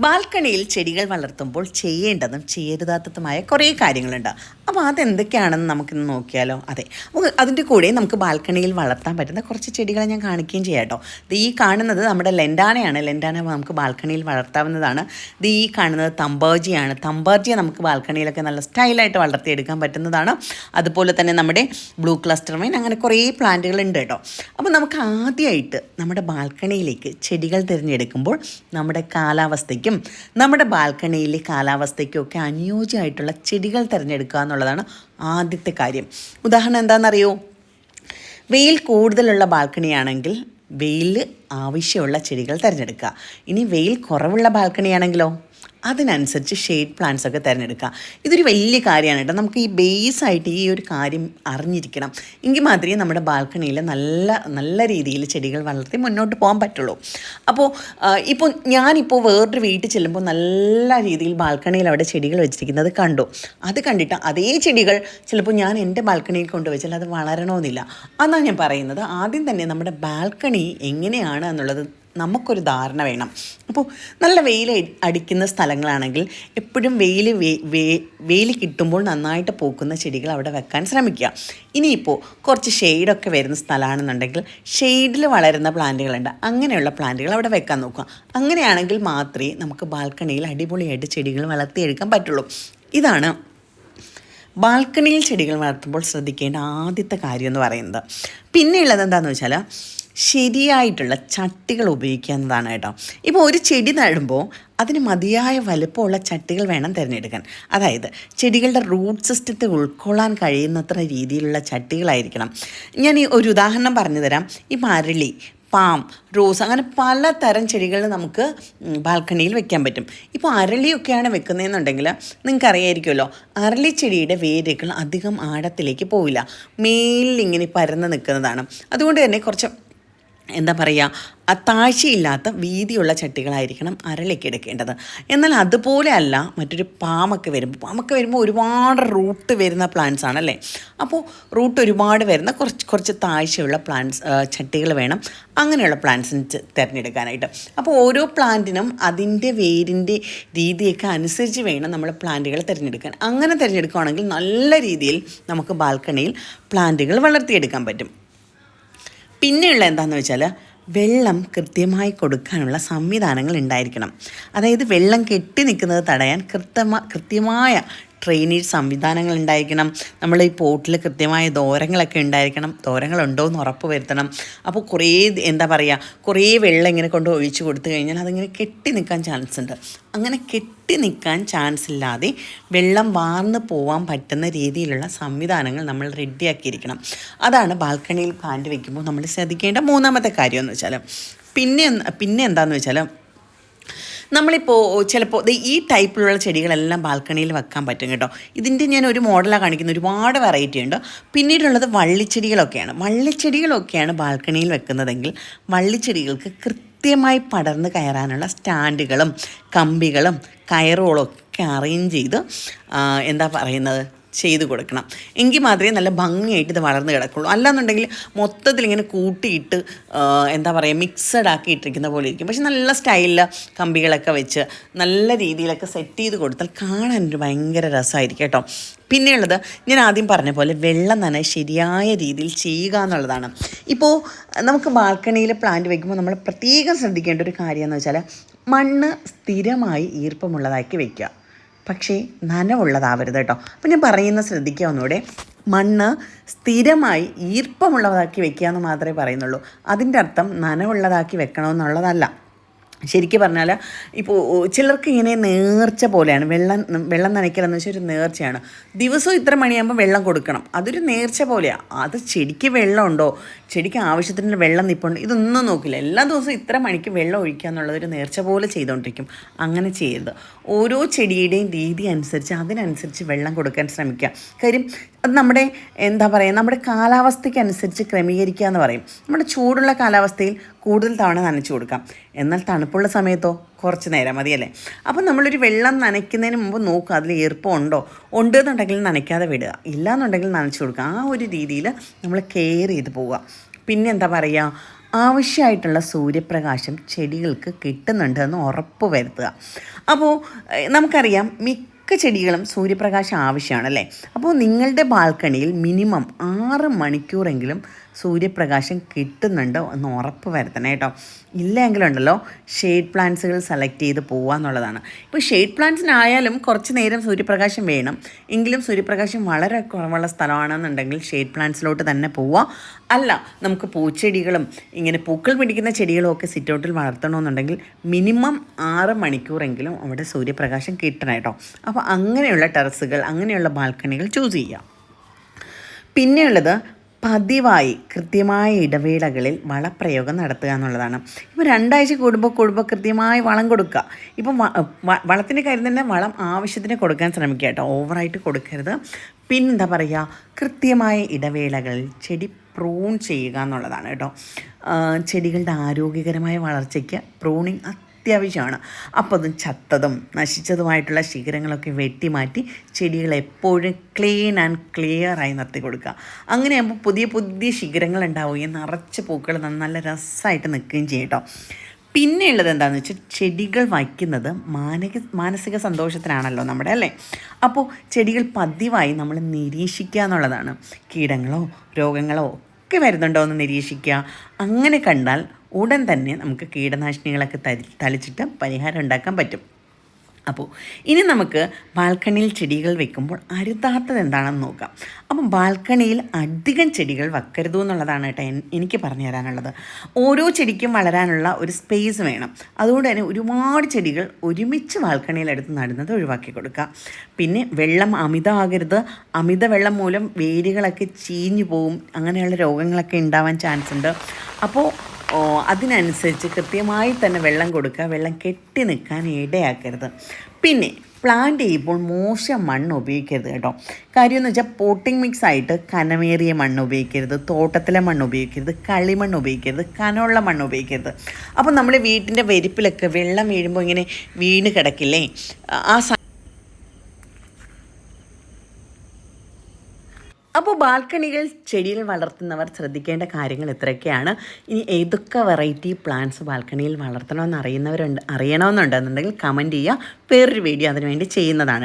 ബാൽക്കണിയിൽ ചെടികൾ വളർത്തുമ്പോൾ ചെയ്യേണ്ടതും ചെയ്യരുതാത്തതുമായ കുറേ കാര്യങ്ങളുണ്ട്. അപ്പോൾ അതെന്തൊക്കെയാണെന്ന് നമുക്കിന്ന് നോക്കിയാലോ? അതെ. നമുക്ക് അതിന്റെ കൂടെ നമുക്ക് ബാൽക്കണിയിൽ വളർത്താൻ പറ്റുന്ന കുറച്ച് ചെടികളെ ഞാൻ കാണിക്കുകയും ചെയ്യാം കേട്ടോ. ഇത് ഈ കാണുന്നത് നമ്മുടെ ലെൻഡാനയാണ്. ലെൻഡാന നമുക്ക് ബാൽക്കണിയിൽ വളർത്താവുന്നതാണ്. ഇത് ഈ കാണുന്നത് തമ്പാജിയാണ് തമ്പാജിയെ നമുക്ക് ബാൽക്കണിയിലൊക്കെ നല്ല സ്റ്റൈലായിട്ട് വളർത്തിയെടുക്കാൻ പറ്റുന്നതാണ്. അതുപോലെ തന്നെ നമ്മുടെ ബ്ലൂ ക്ലസ്റ്റർ മൈൻ അങ്ങനെ കുറേ പ്ലാന്റുകൾ ഉണ്ട് കേട്ടോ. അപ്പോൾ നമുക്ക് ആദ്യമായിട്ട് നമ്മുടെ ബാൽക്കണിയിലേക്ക് ചെടികൾ തിരഞ്ഞെടുക്കുമ്പോൾ നമ്മുടെ കാലാവസ്ഥയ്ക്കും നമ്മുടെ ബാൽക്കണിയിലെ കാലാവസ്ഥയ്ക്കും ഒക്കെ അനുയോജ്യമായിട്ടുള്ള ചെടികൾ തിരഞ്ഞെടുക്കുക എന്നുള്ളതാണ് ആദ്യത്തെ കാര്യം. ഉദാഹരണം എന്താണെന്നറിയോ? വെയിൽ കൂടുതലുള്ള ബാൽക്കണിയാണെങ്കിൽ വെയിൽ ആവശ്യമുള്ള ചെടികൾ തിരഞ്ഞെടുക്കുക. ഇനി വെയിൽ കുറവുള്ള ബാൽക്കണിയാണെങ്കിലോ? അതിനനുസരിച്ച് ഷെയ്ഡ് പ്ലാന്റ്സ് ഒക്കെ തിരഞ്ഞെടുക്കുക. ഇതൊരു വലിയ കാര്യമാണ് കേട്ടോ. നമുക്ക് ഈ ബേസ് ആയിട്ട് ഈ ഒരു കാര്യം അറിഞ്ഞിരിക്കണം. എങ്കിൽ മാത്രമേ നമ്മുടെ ബാൽക്കണിയിൽ നല്ല നല്ല രീതിയിൽ ചെടികൾ വളർത്തി മുന്നോട്ട് പോകാൻ പറ്റുള്ളൂ. അപ്പോൾ ഇപ്പോൾ ഞാനിപ്പോൾ വേറൊരു വീട്ടിൽ ചെല്ലുമ്പോൾ നല്ല രീതിയിൽ ബാൽക്കണിയിൽ അവിടെ ചെടികൾ വെച്ചിരിക്കുന്നത് കണ്ടു. അത് കണ്ടിട്ട് അതേ ചെടികൾ ചിലപ്പോൾ ഞാൻ എന്റെ ബാൽക്കണിയിൽ കൊണ്ടുവച്ചാൽ അത് വളരണമെന്നില്ല. അതാണ് ഞാൻ പറയുന്നത്. ആദ്യം തന്നെ നമ്മുടെ ബാൽക്കണി എങ്ങനെയാണ് എന്നുള്ളത് നമുക്കൊരു ധാരണ വേണം. അപ്പോൾ നല്ല വെയിൽ അടിക്കുന്ന സ്ഥലങ്ങളാണെങ്കിൽ എപ്പോഴും വെയിൽ വെയിൽ കിട്ടുമ്പോൾ നന്നായിട്ട് പൂക്കുന്ന ചെടികൾ അവിടെ വെക്കാൻ ശ്രമിക്കുക. ഇനിയിപ്പോൾ കുറച്ച് ഷെയ്ഡൊക്കെ വരുന്ന സ്ഥലമാണെന്നുണ്ടെങ്കിൽ ഷെയ്ഡിൽ വളരുന്ന പ്ലാന്റുകളുണ്ട്. അങ്ങനെയുള്ള പ്ലാന്റുകൾ അവിടെ വെക്കാൻ നോക്കുക. അങ്ങനെയാണെങ്കിൽ മാത്രമേ നമുക്ക് ബാൽക്കണിയിൽ അടിപൊളിയായിട്ട് ചെടികൾ വളർത്തിയെടുക്കാൻ പറ്റുള്ളൂ. ഇതാണ് ബാൽക്കണിയിൽ ചെടികൾ വളർത്തുമ്പോൾ ശ്രദ്ധിക്കേണ്ട ആദ്യത്തെ കാര്യം എന്ന് പറയുന്നത്. പിന്നെയുള്ളത് എന്താണെന്ന് വെച്ചാൽ ശരിയായിട്ടുള്ള ചട്ടികൾ ഉപയോഗിക്കുക എന്നതാണ് കേട്ടോ. ഇപ്പോൾ ഒരു ചെടി നടുമ്പോൾ അതിന് മതിയായ വലുപ്പമുള്ള ചട്ടികൾ വേണം തിരഞ്ഞെടുക്കാൻ. അതായത് ചെടികളുടെ റൂട്ട് സിസ്റ്റത്തെ ഉൾക്കൊള്ളാൻ കഴിയുന്നത്ര രീതിയിലുള്ള ചട്ടികളായിരിക്കണം. ഞാൻ ഈ ഒരു ഉദാഹരണം പറഞ്ഞു തരാം. ഈ മരളി പാം റോസ് അങ്ങനെ പലതരം ചെടികൾ നമുക്ക് ബാൽക്കണിയിൽ വെക്കാൻ പറ്റും. ഇപ്പോൾ അരളിയൊക്കെയാണ് വെക്കുന്നതെന്നുണ്ടെങ്കിൽ നിങ്ങൾക്ക് അറിയായിരിക്കുമല്ലോ അരളി ചെടിയുടെ വേരുകൾ അധികം ആഴത്തിലേക്ക് പോവില്ല. മേലിൽ ഇങ്ങനെ പരന്ന് നിൽക്കുന്നതാണ്. അതുകൊണ്ട് തന്നെ കുറച്ച് എന്താ പറയുക ആ താഴ്ചയില്ലാത്ത വീതിയുള്ള ചട്ടികളായിരിക്കണം അരളിക്ക് എടുക്കേണ്ടത്. എന്നാൽ അതുപോലെ അല്ല മറ്റൊരു പാമൊക്കെ വരുമ്പോൾ പാമൊക്കെ വരുമ്പോൾ ഒരുപാട് റൂട്ട് വരുന്ന പ്ലാന്റ്സ് ആണല്ലേ? അപ്പോൾ റൂട്ട് ഒരുപാട് വരുന്ന കുറച്ച് കുറച്ച് താഴ്ചയുള്ള പ്ലാന്റ്സ് ചട്ടികൾ വേണം അങ്ങനെയുള്ള പ്ലാന്റ്സിന് തിരഞ്ഞെടുക്കാനായിട്ട്. അപ്പോൾ ഓരോ പ്ലാന്റിനും അതിന്റെ വേരിന്റെ രീതിയൊക്കെ അനുസരിച്ച് വേണം നമ്മൾ പ്ലാന്റുകൾ തിരഞ്ഞെടുക്കാൻ. അങ്ങനെ തിരഞ്ഞെടുക്കുകയാണെങ്കിൽ നല്ല രീതിയിൽ നമുക്ക് ബാൽക്കണിയിൽ പ്ലാന്റുകൾ വളർത്തിയെടുക്കാൻ പറ്റും. പിന്നെയുള്ള എന്താണെന്ന് വെച്ചാൽ വെള്ളം കൃത്യമായി കൊടുക്കാനുള്ള സംവിധാനങ്ങൾ ഉണ്ടായിരിക്കണം. അതായത് വെള്ളം കെട്ടി നിൽക്കുന്നത് തടയാൻ കൃത്യമാ കൃത്യമായ ഡ്രെയിനേജ് സംവിധാനങ്ങൾ ഉണ്ടായിരിക്കണം. നമ്മൾ ഈ പോട്ടിൽ കൃത്യമായ ദോരങ്ങളൊക്കെ ഉണ്ടായിരിക്കണം. ദോരങ്ങളുണ്ടോ എന്ന് ഉറപ്പ് വരുത്തണം. അപ്പോൾ കുറേ എന്താ പറയുക കുറേ വെള്ളം ഇങ്ങനെ കൊണ്ട് ഒഴിച്ചു കൊടുത്തു കഴിഞ്ഞാൽ അതിങ്ങനെ കെട്ടി നിൽക്കാൻ ചാൻസ് ഉണ്ട്. അങ്ങനെ കെട്ടി നിൽക്കാൻ ചാൻസ് ഇല്ലാതെ വെള്ളം വാർന്നു പോകാൻ പറ്റുന്ന രീതിയിലുള്ള സംവിധാനങ്ങൾ നമ്മൾ റെഡിയാക്കിയിരിക്കണം അതാണ് ബാൽക്കണിയിൽ പ്ലാന്റ് വയ്ക്കുമ്പോൾ നമ്മൾ ശ്രദ്ധിക്കേണ്ട മൂന്നാമത്തെ കാര്യം എന്ന് വെച്ചാൽ പിന്നെ പിന്നെ എന്താണെന്ന് വെച്ചാൽ നമ്മളിപ്പോൾ ചിലപ്പോൾ ഈ ടൈപ്പിലുള്ള ചെടികളെല്ലാം ബാൽക്കണിയിൽ വെക്കാൻ പറ്റും കേട്ടോ. ഇതിന്റെ ഞാൻ ഒരു മോഡലാണ് കാണിക്കുന്നത്. ഒരുപാട് വെറൈറ്റി ഉണ്ട്. പിന്നീടുള്ളത് വള്ളിച്ചെടികളൊക്കെയാണ്. വള്ളിച്ചെടികളൊക്കെയാണ് ബാൽക്കണിയിൽ വെക്കുന്നതെങ്കിൽ വള്ളിച്ചെടികൾക്ക് കൃത്യമായി പടർന്ന് കയറാനുള്ള സ്റ്റാൻഡുകളും കമ്പികളും കയറുകളൊക്കെ അറേഞ്ച് ചെയ്ത് എന്താ പറയുന്നത്? ചെയ്ത് കൊടുക്കണം. എങ്കിൽ മാത്രമേ നല്ല ഭംഗിയായിട്ട് ഇത് വളർന്ന് കിടക്കുള്ളൂ. അല്ലാന്നുണ്ടെങ്കിൽ മൊത്തത്തിൽ ഇങ്ങനെ കൂട്ടിയിട്ട് എന്താ പറയുക മിക്സഡ് ആക്കി ഇട്ടിരിക്കുന്ന പോലെ ഇരിക്കും. പക്ഷെ നല്ല സ്റ്റൈലിൽ കമ്പികളൊക്കെ വെച്ച് നല്ല രീതിയിലൊക്കെ സെറ്റ് ചെയ്ത് കൊടുത്താൽ കാണാൻ ഒരു ഭയങ്കര രസമായിരിക്കും കേട്ടോ. പിന്നെയുള്ളത് ഞാൻ ആദ്യം പറഞ്ഞ പോലെ വെള്ളം തന്നെ ശരിയായ രീതിയിൽ ചെയ്യുക എന്നുള്ളതാണ്. ഇപ്പോൾ നമുക്ക് ബാൽക്കണിയിൽ പ്ലാന്റ് വയ്ക്കുമ്പോൾ നമ്മൾ പ്രത്യേകം ശ്രദ്ധിക്കേണ്ട ഒരു കാര്യം എന്ന് വെച്ചാൽ മണ്ണ് സ്ഥിരമായി ഈർപ്പമുള്ളതാക്കി വയ്ക്കുക പക്ഷേ നനവുള്ളതാവരുത് കേട്ടോ. അപ്പം ഞാൻ പറയുന്ന ശ്രദ്ധിക്കുക ഒന്നുകൂടെ. മണ്ണ് സ്ഥിരമായി ഈർപ്പമുള്ളതാക്കി വെക്കുക എന്ന് മാത്രമേ പറയുന്നുള്ളൂ. അതിന്റെ അർത്ഥം നനവുള്ളതാക്കി വെക്കണമെന്നുള്ളതല്ല. ശരിക്കും പറഞ്ഞാൽ ഇപ്പോൾ ചിലർക്ക് ഇങ്ങനെ നേർച്ച പോലെയാണ്. വെള്ളം വെള്ളം നനയ്ക്കലെന്ന് വെച്ചാൽ ഒരു നേർച്ചയാണ്. ദിവസവും ഇത്ര മണിയാകുമ്പോൾ വെള്ളം കൊടുക്കണം. അതൊരു നേർച്ച പോലെയാണ് അത് ചെടിക്ക് വെള്ളമുണ്ടോ? ചെടിക്ക് ആവശ്യത്തിന് വെള്ളം നിൽപ്പുണ്ട് ഇതൊന്നും നോക്കില്ല. എല്ലാ ദിവസവും ഇത്ര മണിക്ക് വെള്ളം ഒഴിക്കുക എന്നുള്ളത് ഒരു നേർച്ച പോലെ ചെയ്തുകൊണ്ടിരിക്കും അങ്ങനെ ചെയ്യരുത്. ഓരോ ചെടിയുടെയും രീതി അനുസരിച്ച് അതിനനുസരിച്ച് വെള്ളം കൊടുക്കാൻ ശ്രമിക്കുക. കാര്യം അത് നമ്മുടെ എന്താ പറയുക നമ്മുടെ കാലാവസ്ഥയ്ക്ക് അനുസരിച്ച് ക്രമീകരിക്കുക എന്ന് പറയും. നമ്മുടെ ചൂടുള്ള കാലാവസ്ഥയിൽ കൂടുതൽ തവണ നനച്ചു കൊടുക്കാം. എന്നാൽ തണുപ്പുള്ള സമയത്തോ? കുറച്ച് നേരം മതിയല്ലേ? അപ്പം നമ്മളൊരു വെള്ളം നനയ്ക്കുന്നതിന് മുമ്പ് നോക്കുക അതിൽ ഈർപ്പം ഉണ്ടോ ഉണ്ട് എന്നുണ്ടെങ്കിൽ നനയ്ക്കാതെ വിടുക. ഇല്ല എന്നുണ്ടെങ്കിൽ നനച്ചു കൊടുക്കുക. ആ ഒരു രീതിയിൽ നമ്മൾ കെയർ ചെയ്ത് പോവുക. പിന്നെ എന്താ പറയുക? ആവശ്യമായിട്ടുള്ള സൂര്യപ്രകാശം ചെടികൾക്ക് കിട്ടുന്നുണ്ട് എന്ന് ഉറപ്പ് വരുത്തുക. അപ്പോൾ നമുക്കറിയാം മിക്ക ചെടികളും സൂര്യപ്രകാശം ആവശ്യമാണല്ലേ അപ്പോൾ നിങ്ങളുടെ ബാൽക്കണിയിൽ മിനിമം ആറ് മണിക്കൂറെങ്കിലും സൂര്യപ്രകാശം കിട്ടുന്നുണ്ടോ എന്ന് ഉറപ്പ് വരുത്തണം കേട്ടോ. ഇല്ലെങ്കിലുണ്ടല്ലോ ഷെയ്ഡ് പ്ലാന്റ്സുകൾ സെലക്ട് ചെയ്ത് പോകുക എന്നുള്ളതാണ്. ഇപ്പോൾ ഷെയ്ഡ് പ്ലാന്റ്സിനായാലും കുറച്ച് നേരം സൂര്യപ്രകാശം വേണം. എങ്കിലും സൂര്യപ്രകാശം വളരെ കുറവുള്ള സ്ഥലമാണെന്നുണ്ടെങ്കിൽ ഷെയ്ഡ് പ്ലാന്റ്സിലോട്ട് തന്നെ പോവുക അല്ല നമുക്ക് പൂച്ചെടികളും ഇങ്ങനെ പൂക്കൾ പിടിക്കുന്ന ചെടികളും ഒക്കെ സിറ്റൗട്ടിൽ വളർത്തണമെന്നുണ്ടെങ്കിൽ മിനിമം ആറ് മണിക്കൂറെങ്കിലും അവിടെ സൂര്യപ്രകാശം കിട്ടണം കേട്ടോ. അപ്പോൾ അങ്ങനെയുള്ള ടെറസുകൾ അങ്ങനെയുള്ള ബാൽക്കണികൾ ചൂസ് ചെയ്യുക പിന്നെയുള്ളത് പതിവായി കൃത്യമായ ഇടവേളകളിൽ വളപ്രയോഗം നടത്തുക എന്നുള്ളതാണ്. ഇപ്പോൾ രണ്ടാഴ്ച കൂടുമ്പോൾ കൂടുമ്പോൾ കൃത്യമായി വളം കൊടുക്കുക. ഇപ്പം വളത്തിന്റെ കാര്യം തന്നെ വളം ആവശ്യത്തിന് കൊടുക്കാൻ ശ്രമിക്കുക കേട്ടോ. ഓവറായിട്ട് കൊടുക്കരുത്. പിന്നെന്താ പറയുക കൃത്യമായ ഇടവേളകളിൽ ചെടി പ്രൂൺ ചെയ്യുക എന്നുള്ളതാണ് കേട്ടോ. ചെടികളുടെ ആരോഗ്യകരമായ വളർച്ചയ്ക്ക് പ്രൂണിങ് അത്യാവശ്യമാണ്. അപ്പോൾ അതും ചത്തതും നശിച്ചതുമായിട്ടുള്ള ശിഖരങ്ങളൊക്കെ വെട്ടിമാറ്റി ചെടികൾ എപ്പോഴും ക്ലീൻ ആൻഡ് ക്ലിയർ ആയി നിർത്തി കൊടുക്കുക. അങ്ങനെയാകുമ്പോൾ പുതിയ പുതിയ ശിഖരങ്ങൾ ഉണ്ടാവുകയും നിറച്ച് പൂക്കൾ നല്ല രസമായിട്ട് നിൽക്കുകയും ചെയ്യും കേട്ടോ. പിന്നെ ഉള്ളത് എന്താണെന്ന് വെച്ചാൽ ചെടികൾ വയ്ക്കുന്നത് മാനക മാനസിക സന്തോഷത്തിനാണല്ലോ നമ്മുടെ അല്ലേ? അപ്പോൾ ചെടികൾ പതിവായി നമ്മൾ നിരീക്ഷിക്കുക എന്നുള്ളതാണ്. കീടങ്ങളോ രോഗങ്ങളോ ഒക്കെ വരുന്നുണ്ടോ എന്ന് നിരീക്ഷിക്കുക. അങ്ങനെ കണ്ടാൽ ഉടൻ തന്നെ നമുക്ക് കീടനാശിനികളൊക്കെ തളിച്ചിട്ട് പരിഹാരം ഉണ്ടാക്കാൻ പറ്റും. അപ്പോൾ ഇനി നമുക്ക് ബാൽക്കണിയിൽ ചെടികൾ വെക്കുമ്പോൾ അരുതാത്തത് എന്താണെന്ന് നോക്കാം. അപ്പം ബാൽക്കണിയിൽ അധികം ചെടികൾ വെക്കരുത് എന്നുള്ളതാണ് കേട്ടോ എനിക്ക് പറഞ്ഞു തരാനുള്ളത്. ഓരോ ചെടിക്കും വളരാനുള്ള ഒരു സ്പേസ് വേണം. അതുകൊണ്ട് തന്നെ ഒരുപാട് ചെടികൾ ഒരുമിച്ച് ബാൽക്കണിയിൽ എടുത്ത് നടുന്നത് ഒഴിവാക്കി കൊടുക്കുക പിന്നെ വെള്ളം അമിതമാകരുത്. അമിത വെള്ളം മൂലം വേരുകളൊക്കെ ചീഞ്ഞു പോവും. അങ്ങനെയുള്ള രോഗങ്ങളൊക്കെ ഉണ്ടാവാൻ ചാൻസ് ഉണ്ട്. അപ്പോൾ അതിനനുസരിച്ച് കൃത്യമായി തന്നെ വെള്ളം കൊടുക്കുക. വെള്ളം കെട്ടി നിൽക്കാൻ ഇടയാക്കരുത്. പിന്നെ പ്ലാന്റ് ചെയ്യുമ്പോൾ മോശം മണ്ണ് ഉപയോഗിക്കരുത് കേട്ടോ. കാര്യം എന്ന് വെച്ചാൽ പോട്ടിംഗ് മിക്സ് ആയിട്ട് കനമേറിയ മണ്ണ് ഉപയോഗിക്കരുത്. തോട്ടത്തിലെ മണ്ണ് ഉപയോഗിക്കരുത്. കളിമണ്ണ് ഉപയോഗിക്കരുത്. കനമുള്ള മണ്ണ് ഉപയോഗിക്കരുത്. അപ്പോൾ നമ്മുടെ വീട്ടിന്റെ വെരിപ്പിലൊക്കെ വെള്ളം വീഴുമ്പോൾ ഇങ്ങനെ വീണ് കിടക്കില്ലേ? ആ അപ്പോൾ ബാൽക്കണികൾ ചെടികൾ വളർത്തുന്നവർ ശ്രദ്ധിക്കേണ്ട കാര്യങ്ങൾ ഇത്രയൊക്കെയാണ്. ഇനി ഏതൊക്കെ വെറൈറ്റി പ്ലാന്റ്സ് ബാൽക്കണിയിൽ വളർത്തണമെന്ന് അറിയുന്നവരുണ്ട് അറിയണമെന്നുണ്ടെന്നുണ്ടെങ്കിൽ കമന്റ് ചെയ്യുക. വേറൊരു വീഡിയോ അതിനുവേണ്ടി ചെയ്യുന്നതാണ്.